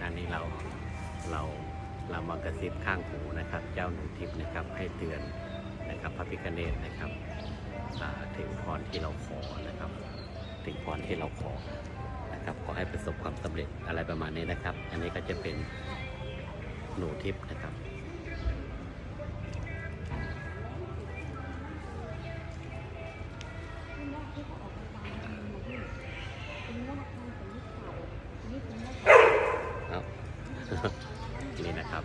นั่นนี่เราเราเรามากระซิบข้างหูนะครับ เจ้าหนูทิพย์นะครับให้เตือนนะครับพระพิฆเนศนะครับถึงพรที่เราขอนะครับถึงพรที่เราขอนะครับขอให้ประสบความสำเร็จอะไรประมาณนี้นะครับ อันนี้ก็จะเป็นหนูทิพย์นะครับ นี่นะครับ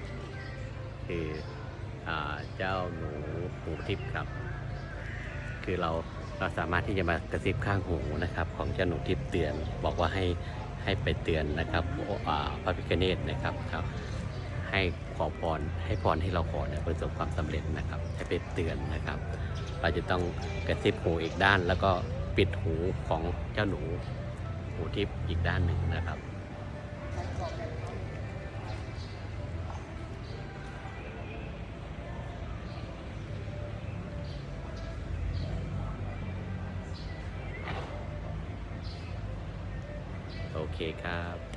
คืออเจ้าหนูหูทิพย์ครับ คือเราเราสามารถที่จะมากระซิบข้างหูนะครับ ของเจ้าหนูทิพย์เตือนบอกว่าให้ให้ไปเตือนนะครับพระพิฆเนศนะครับครับให้ขอพรให้พรที่เราขอเนี่ยประสบความสำเร็จนะครับ ให้ไปเตือนนะครับ เราจะต้องกระซิบหูอีกด้าน แล้วก็ปิดหูของเจ้าหนูหูทิพย์อีกด้านหนึ่งนะครับ โอเคครับ